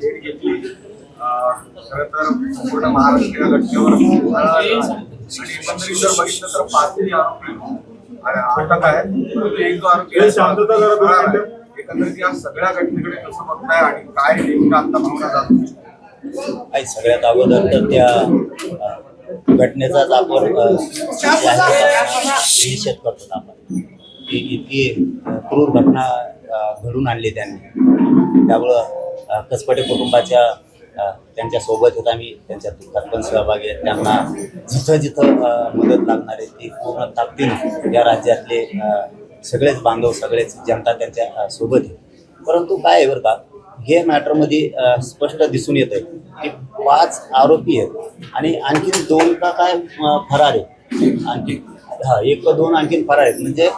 भेट घेतली. अं, खरं तर संपूर्ण महाराष्ट्र घटनेवर. आणि एकंदरीत जर बघितलं तर पाचही आरोपी अटक आहेत. एक जो आरोपी हे. एकंदरीत या सगळ्या घटनेकडे कसं बघताय आणि काय नेमकं आता भावना जातो सगळ्यात अगोदर तर त्या अ, घटनेचाच आपण निषेध करतो आपण. की इतकी क्रूर घटना घडून आणली त्यांनी. त्यामुळं कसपटे कुटुंबाच्या त्यांच्यासोबत होत आम्ही त्यांच्या दुःखात पण सहभागी आहेत त्यांना जिथं जिथं मदत लागणार आहे ती पूर्ण ताकदीनं या राज्यातले सगळेच बांधव सगळेच जनता त्यांच्यासोबत आहे. परंतु काय आहे बरं का हे मॅटरमध्ये स्पष्ट दिसून येत आहे की पाच आरोपी आहेत आणि आणखीन दोन का काय फरार आहेत. आणखी. हा एक का दोन आणखीन फरार आहेत. म्हणजे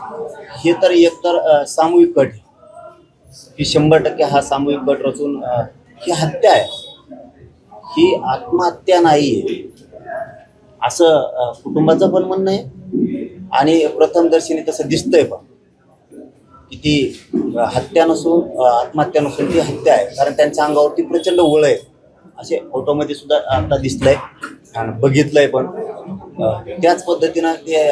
हे तर एकतर सामूहिक कट आहे. की शंभर टक्के हा सामूहिक कट रचून ही हत्या आहे. ही आत्महत्या नाही आहे. असं कुटुंबाचं पण म्हणणं आहे. आणि प्रथमदर्शनी तसं दिसतंय पण. की ती हत्या नसून आत्महत्या नसून ती हत्या आहे. कारण त्यांच्या अंगावरती प्रचंड वळ आहे. असे फोटोमध्ये सुद्धा आता दिसलंय. आणि बघितलंय पण. त्याच पद्धतीनं ते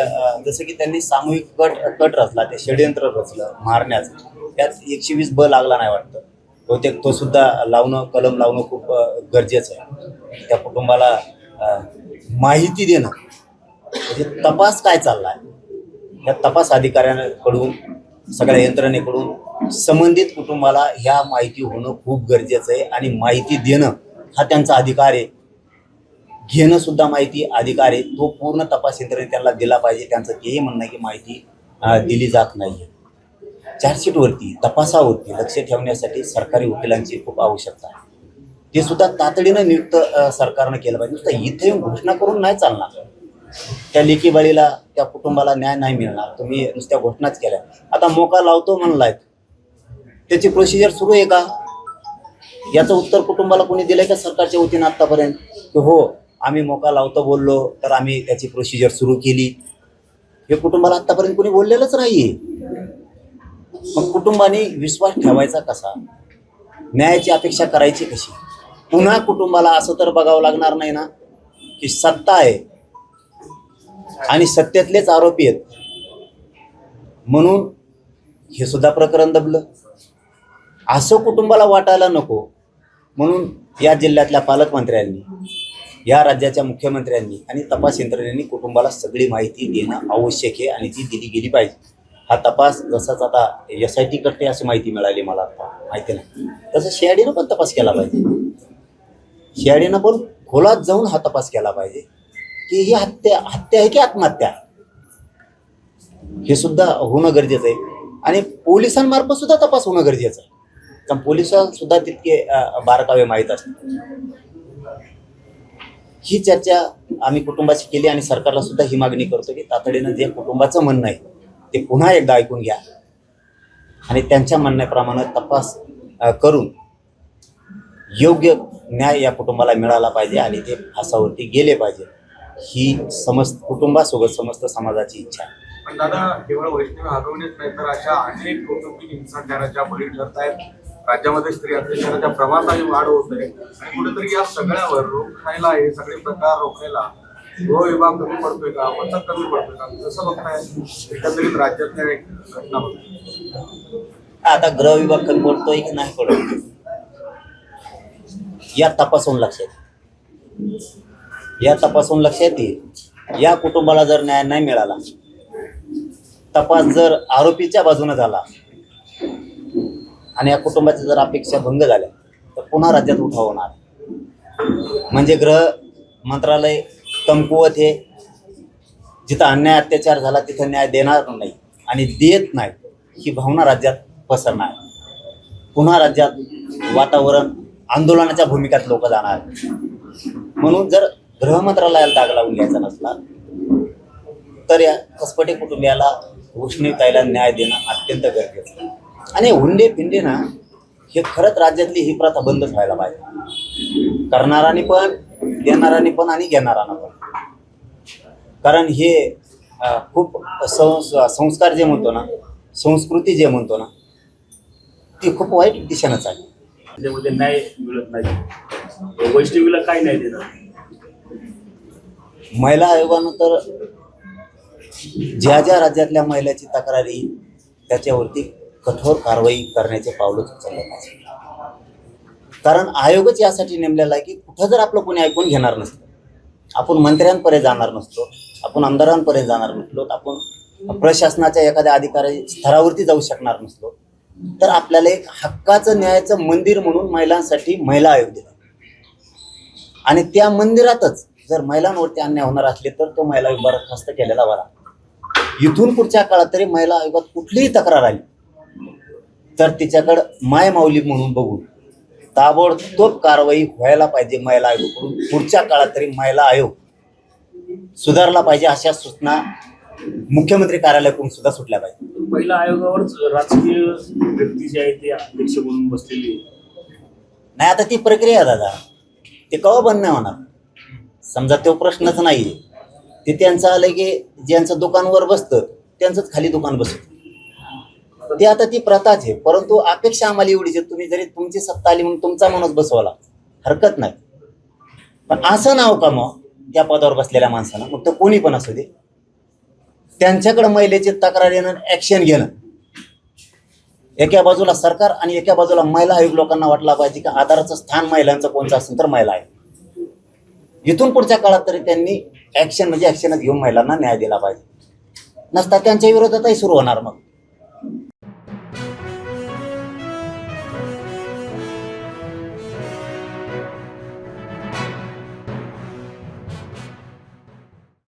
जसं की त्यांनी सामूहिक कट कट रचला ते षडयंत्र रचलं मारण्याचं. त्यात एकशे वीस ब लागला नाही वाटतं. बहुतेक तो सुद्धा लावणं कलम लावणं खूप गरजेचं आहे. त्या कुटुंबाला माहिती देणं. म्हणजे तपास काय चालला आहे या तपास अधिकाऱ्यांकडून सगळ्या यंत्रणेकडून संबंधित कुटुंबाला ह्या माहिती होणं खूप गरजेचं आहे आणि माहिती देणं हा त्यांचा अधिकार आहे. घेणं सुद्धा माहिती अधिकार आहे. तो पूर्ण तपास यंत्रणे त्यांना दिला पाहिजे. त्यांचं तेही म्हणणं आहे की माहिती दिली जात नाही चार्जशीटवरती तपासावरती लक्ष ठेवण्यासाठी सरकारी वकिलांची खूप आवश्यकता आहे. ते सुद्धा तातडीनं नियुक्त सरकारनं केलं पाहिजे. नुसतं इथे येऊन घोषणा करून नाही चालणार. त्या लेकी बाळीला त्या कुटुंबाला न्याय नाही मिळणार. तुम्ही नुसत्या घोषणाच केल्या. आता मोका लावतो म्हणलाय. त्याची प्रोसिजर सुरू आहे का? याचं उत्तर कुटुंबाला कोणी दिलंय का सरकारच्या वतीनं आतापर्यंत? की हो आम्ही मोका लावतो बोललो तर आम्ही त्याची प्रोसिजर सुरू केली. हे कुटुंबाला आतापर्यंत कोणी बोललेलंच नाहीये. मग कुटुंबाने विश्वास ठेवायचा कसा? न्यायाची अपेक्षा करायची कशी? पुन्हा कुटुंबाला असं तर बघावं लागणार नाही ना की सत्ता आहे आणि सत्तेतलेच आरोपी आहेत. म्हणून हे सुद्धा प्रकरण दबलं. असं कुटुंबाला वाटायला नको. म्हणून या जिल्ह्यातल्या पालकमंत्र्यांनी या राज्याच्या मुख्यमंत्र्यांनी आणि तपास यंत्रणेने कुटुंबाला सगळी माहिती देणं आवश्यक आहे आणि ती दिली गेली पाहिजे. हा तपास जसाच आता एस आय टी करते अशी माहिती मिळाली मला आता माहिती नाही. तसं शेआडीनं पण तपास केला पाहिजे. शेआडीनं पण खोलात जाऊन हा तपास केला पाहिजे. की ही हत्या हत्या आहे की आत्महत्या? हे सुद्धा होणं गरजेचं आहे. आणि पोलिसांमार्फत सुद्धा तपास होणं गरजेचं आहे. कारण पोलिसांना सुद्धा तितके बारकावे माहीत असतात. ही चर्चा आम्ही कुटुंबाशी केली आणि सरकारला सुद्धा ही मागणी करतो की तातडीनं जे कुटुंबाचं म्हणणं आहे ते पुन्हा एकदा ऐकून घ्या. आणि त्यांच्या म्हणण्याप्रमाणे तपास करून योग्य न्याय या कुटुंबाला मिळाला पाहिजे आणि ते फासावरती गेले पाहिजे. ही समस्त कुटुंबासोबत समस्त समाजाची इच्छा आहे. पण दादा केवळ वैष्णव हरवणेच नाही तर अशा अनेक कौटुंबिक हिंसाचाराच्या बळी ठरत आहेत राज्यामध्ये स्त्री अत्याचाराच्या प्रमाणातही वाढ होत आहे. आणि कुठेतरी या सगळ्यावर रोखायला हे सगळे प्रकार रोखायला गृह विभाग कमी पडतोय का? वचक कमी पडतोय का? कसं बघताय? एकंदरीत राज्यातल्या एक घटना आता गृह विभाग कमी पडतोय की नाही पडत? या तपासून लक्षात या तपासून लक्षात येईल या कुटुंबाला जर न्याय नाही मिळाला तपास जर आरोपीच्या बाजूने झाला आणि या कुटुंबाच्या जर अपेक्षा भंग झाल्या तर पुन्हा राज्यात उठाव होणार. म्हणजे गृह मंत्रालय कमकुवत हे. जिथं अन्याय अत्याचार झाला तिथं न्याय देणार नाही आणि देत नाही ही भावना राज्यात पसरणार. पुन्हा राज्यात वातावरण आंदोलनाच्या भूमिकात लोक जाणार. म्हणून जर गृह मंत्रालयाला दाग लावून घ्यायचा नसला तर या कसपटे कुटुंबियाला उष्णताईला न्याय देणं अत्यंत गरजेचं आणि हुंडे फिंडे ना हे खरंच राज्यातली ही प्रथा बंदच व्हायला पाहिजे. करणाराने पण देणाराने पण आणि घेणारानं पण. कारण हे खूप संस संस्कार जे म्हणतो ना संस्कृती जे म्हणतो ना ती खूप वाईट दिशेनं चालली त्याच्यामध्ये न्याय मिळत नाही. वैष्णवीला काय न्याय देणार महिला आयोगानं तर ज्या ज्या राज्यातल्या महिलाची तक्रार येईल त्याच्यावरती कठोर कारवाई करण्याचे पावलंच उचललं पाहिजे. कारण आयोगच यासाठी नेमलेला आहे की कुठं जर आपलं कोणी ऐकून घेणार नसतं आपण मंत्र्यांपर्यंत जाणार नसतो आपण आमदारांपर्यंत जाणार नसलो आपण प्रशासनाच्या एखाद्या अधिकारी स्तरावरती जाऊ शकणार नसलो तर आपल्याला एक हक्काचं न्यायाचं मंदिर म्हणून महिलांसाठी महिला आयोग दिला. आणि त्या मंदिरातच जर महिलांवरती अन्याय होणार असले तर तो महिला आयोग बरखास्त केलेला बरा. इथून पुढच्या काळात तरी महिला आयोगात कुठलीही तक्रार आली तर तिच्याकडं माय माऊली म्हणून बघून ताबडतोब कारवाई व्हायला पाहिजे महिला आयोगाकडून. पुढच्या काळात तरी महिला आयोग सुधारला पाहिजे अशा सूचना मुख्यमंत्री कार्यालयाकडून सुद्धा सुटल्या पाहिजे. पहिल्या आयोगावरच राजकीय व्यक्ती जे आहे ते अध्यक्ष म्हणून बसलेली. नाही आता ती प्रक्रिया दादा. ते कवा बंद नाही होणार? समजा तो प्रश्नच नाही ते त्यांचं आलं की ज्यांचं दुकानवर बसतं त्यांचंच खाली दुकान बसतं. ते आता ती प्रथाच आहे. परंतु अपेक्षा आम्हाला एवढीच आहे तुम्ही जरी तुमची सत्ता आली म्हणून तुमचा माणूस बसवला. हरकत नाही. पण असं नाव का मग ज्या पदावर बसलेल्या माणसाला मग तो कोणी पण असू दे. त्यांच्याकडे महिलेची तक्रार येणं ॲक्शन घेणं. एका बाजूला सरकार आणि एका बाजूला महिला आयोग लोकांना वाटला पाहिजे की आधाराचं स्थान महिलांचं कोणतं असेल तर महिला आहे. इथून पुढच्या काळात तरी त्यांनी ॲक्शन म्हणजे ॲक्शनच घेऊन महिलांना न्याय दिला पाहिजे. नसता त्यांच्या विरोधातही सुरू होणार मग.